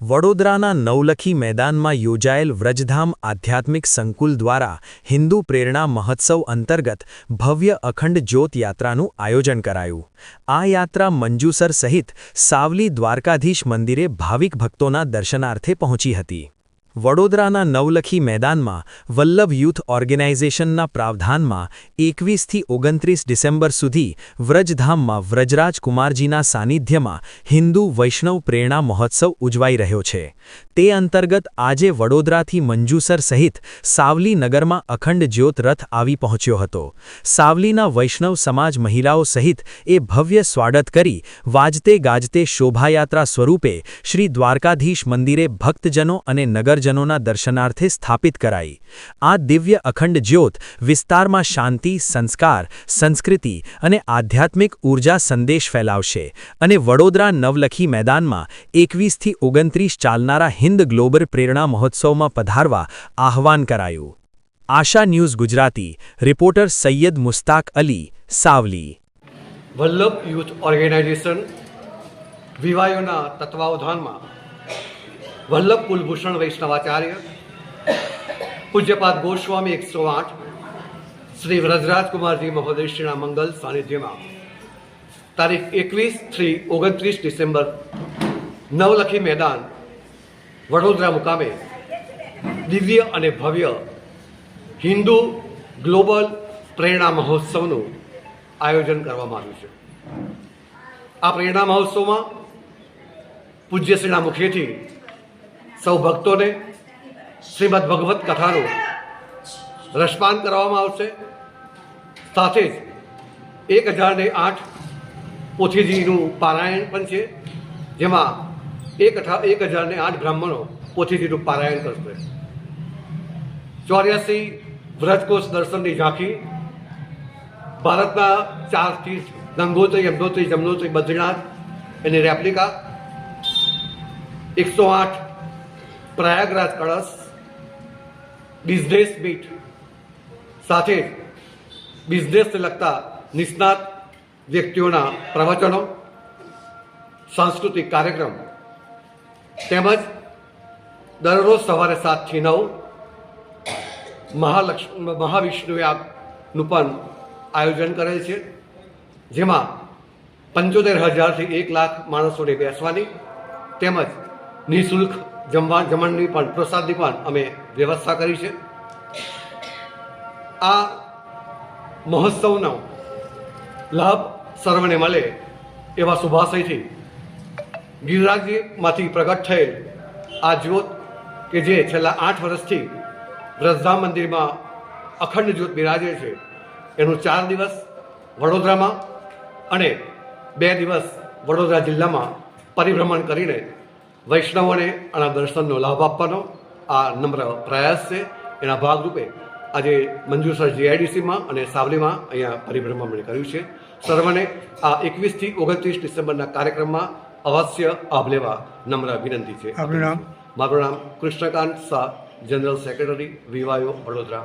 વડોદરાના નવલખી મેદાનમાં યોજાયેલ વ્રજધામ આધ્યાત્મિક સંકુલ દ્વારા હિન્દુ પ્રેરણા મહોત્સવ અંતર્ગત ભવ્ય અખંડ જ્યોત યાત્રાનું આયોજન કરાયું. આ યાત્રા મંજુસર સહિત સાવલી દ્વારકાધીશ મંદિરે ભાવિક ભક્તોના દર્શનાર્થે પહોંચી હતી. વડોદરાના નવલખી મેદાનમાં વલ્લભ યુથ ઓર્ગેનાઇઝેશનના પ્રાવધાનમાં એકવીસથી ઓગણત્રીસ ડિસેમ્બર સુધી વ્રજધામમાં વ્રજરાજ કુમારજીના સાનિધ્યમાં હિન્દુ વૈષ્ણવ પ્રેરણા મહોત્સવ ઉજવાઈ રહ્યો છે. તે અંતર્ગત આજે વડોદરાથી મંજુસર સહિત સાવલી નગરમાં અખંડ જ્યોત રથ આવી પહોંચ્યો હતો. સાવલીના વૈષ્ણવ સમાજ મહિલાઓ સહિત એ ભવ્ય સ્વાગત કરી વાજતે ગાજતે શોભાયાત્રા સ્વરૂપે શ્રી દ્વારકાધીશ મંદિરે ભક્તજનો અને નગરજનોના દર્શનાર્થે સ્થાપિત કરાઈ. આ દિવ્ય અખંડ જ્યોત વિસ્તારમાં શાંતિ, સંસ્કાર, સંસ્કૃતિ અને આધ્યાત્મિક ઊર્જા સંદેશ ફેલાવશે અને વડોદરા નવલખી મેદાનમાં એકવીસથી ઓગણત્રીસ ચાલનારા હિન્દ ગ્લોબલ પ્રેરણા મહોત્સવમાં પધારવા આહવાન કરાયું. Asha news Gujarati, reporter Sayyed Mushtaq Ali, Savli. Vallabh youth organization વિવાયોના તત્વાવધાનમાં વલ્લભ કુલભૂષણ વૈષ્ણવાચાર્ય, પૂજ્યપાદ ગોસ્વામી એકસો આઠ, શ્રી વ્રજરાજકુમારજી મહોદયશ્રીના મંગલ સાનિધ્યમાં. તારીખ એકવીસ થ્રી ઓગણત્રીસ ડિસેમ્બર, નવલખી મેદાન, વડોદરા મુકામે, દિવ્ય અને ભવ્ય હિન્દુ ગ્લોબલ પ્રેરણા મહોત્સવનું આયોજન કરવામાં આવ્યું છે. આ પ્રેરણા મહોત્સવમાં પૂજ્યશ્રીના મુખેથી સૌ ભક્તોને શ્રીમદ ભગવત કથાનું રસપાન કરવામાં આવશે. સાથે જ એક હજારને આઠ પોથીજીનું પારાયણ પણ છે, જેમાં એક અઠા, એક હજારને આઠ બ્રાહ્મણો પોથીજીનું પારાયણ કરશે. ચોર્યાસી વ્રજકોષ દર્શનની ઝાંખી ભારતના ચાર તીર્થ, ગંગોત્રી, યમનોત્રી, જમનોત્રી, બદ્રીનાથ એની રેપ્લિકા. એકસો આઠ પ્રયાગરાજ કળશ, બિઝનેસ બીટ સાથે બિઝનેસને લગતા નિષ્ણાત વ્યક્તિઓના પ્રવચનો, સાંસ્કૃતિક કાર્યક્રમ તેમજ દરરોજ સવારે સાતથી નવ મહાલક્ષ્મી મહાવિષ્ણુ આપનું પણ આયોજન કરેલ છે, જેમાં પંચોતેર હજારથી એક લાખ માણસોને બેસવાની તેમજ નિઃશુલ્ક જમવા જમણની પણ, પ્રસાદની પણ અમે વ્યવસ્થા કરી છે. આ મહોત્સવનો લાભ સર્વને મળે એવા શુભાશયથી ગિરિરાજમાંથી પ્રગટ થયેલ આ જ્યોત કે જે છેલ્લા આઠ વર્ષથી વ્રજધામ મંદિરમાં અખંડ જ્યોત બિરાજે છે, એનું ચાર દિવસ વડોદરામાં અને બે દિવસ વડોદરા જિલ્લામાં પરિભ્રમણ કરીને વૈષ્ણવોને આના દર્શનનો લાભ આપવાનો આ નમ્ર પ્રયાસ છે. એના ભાગરૂપે આજે મંજુસર જીઆઈડીસીમાં અને સાવલીમાં અહીંયા પરિભ્રમણ કર્યું છે. સર્વને આ એકવીસથી ઓગણત્રીસ ડિસેમ્બરના કાર્યક્રમમાં અવશ્ય આભ લેવા નમ્ર વિનંતી છે. આપનું નામ? મારું નામ Krishnakant Shah general secretary VYO Vadodara